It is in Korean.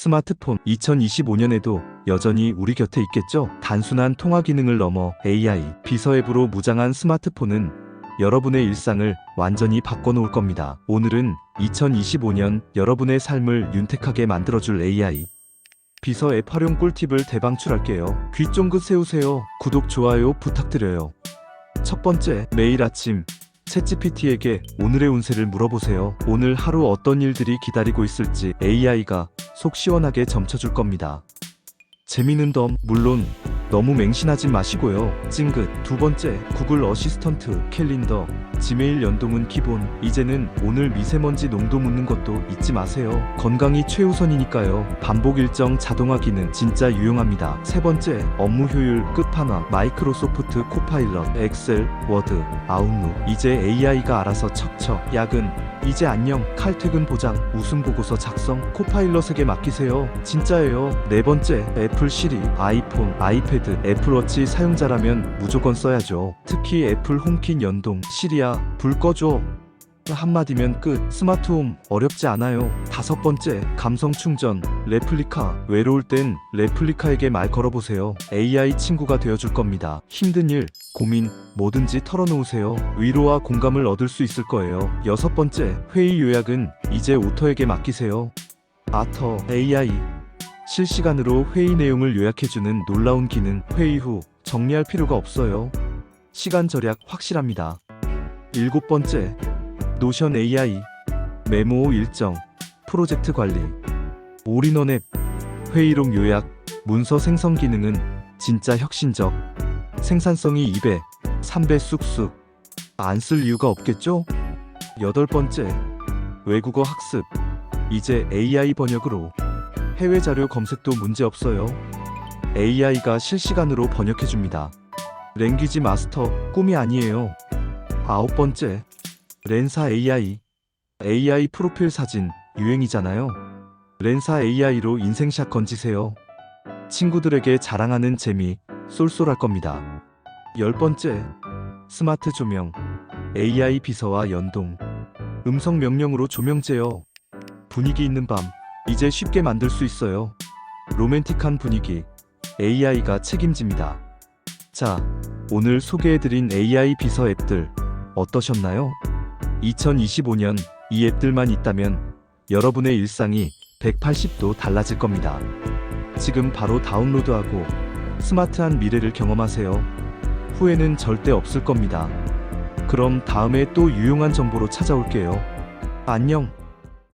스마트폰 2025년에도 여전히 우리 곁에 있겠죠? 단순한 통화 기능을 넘어 AI, 비서 앱으로 무장한 스마트폰은 여러분의 일상을 완전히 바꿔놓을 겁니다. 오늘은 2025년 여러분의 삶을 윤택하게 만들어줄 AI, 비서 앱 활용 꿀팁을 대방출할게요. 귀 쫑긋 세우세요. 구독, 좋아요 부탁드려요. 첫 번째, 매일 아침 챗GPT에게 오늘의 운세를 물어보세요. 오늘 하루 어떤 일들이 기다리고 있을지 AI가 속 시원하게 점쳐줄 겁니다. 재미는 덤, 물론 너무 맹신하지 마시고요. 찡긋. 두 번째, 구글 어시스턴트, 캘린더, 지메일 연동은 기본. 이제는 오늘 미세먼지 농도 묻는 것도 잊지 마세요. 건강이 최우선이니까요. 반복 일정 자동화 기능 진짜 유용합니다. 세 번째, 업무 효율 끝판왕. 마이크로소프트 코파일럿, 엑셀, 워드, 아웃룩. 이제 AI가 알아서 척척. 야근, 이제 안녕. 칼퇴근 보장, 우승 보고서 작성. 코파일럿에게 맡기세요. 진짜예요. 네 번째, 애플 시리, 아이폰, 아이패드, 애플워치 사용자라면 무조건 써야죠. 특히 애플 홈킨 연동, 시리야, 불 꺼줘. 한마디면 끝. 스마트홈 어렵지 않아요. 다섯 번째, 감성 충전. 레플리카. 외로울 땐 레플리카에게 말 걸어보세요. AI 친구가 되어줄 겁니다. 힘든 일, 고민, 뭐든지 털어놓으세요. 위로와 공감을 얻을 수 있을 거예요. 여섯 번째, 회의 요약은 이제 오터에게 맡기세요. 아터, AI. 실시간으로 회의 내용을 요약해주는 놀라운 기능. 회의 후 정리할 필요가 없어요. 시간 절약 확실합니다. 일곱 번째, 노션 AI, 메모 일정, 프로젝트 관리, 올인원 앱, 회의록 요약, 문서 생성 기능은 진짜 혁신적. 생산성이 2배, 3배 쑥쑥. 안 쓸 이유가 없겠죠? 여덟 번째, 외국어 학습. 이제 AI 번역으로 해외 자료 검색도 문제 없어요. AI가 실시간으로 번역해 줍니다. 랭귀지 마스터 꿈이 아니에요. 아홉 번째, 렌사 AI. AI 프로필 사진 유행이잖아요. 렌사 AI로 인생샷 건지세요. 친구들에게 자랑하는 재미 쏠쏠할 겁니다. 열 번째, 스마트 조명. AI 비서와 연동. 음성 명령으로 조명 제어. 분위기 있는 밤, 이제 쉽게 만들 수 있어요. 로맨틱한 분위기. AI가 책임집니다. 자, 오늘 소개해드린 AI 비서 앱들 어떠셨나요? 2025년 이 앱들만 있다면 여러분의 일상이 180도 달라질 겁니다. 지금 바로 다운로드하고 스마트한 미래를 경험하세요. 후회는 절대 없을 겁니다. 그럼 다음에 또 유용한 정보로 찾아올게요. 안녕.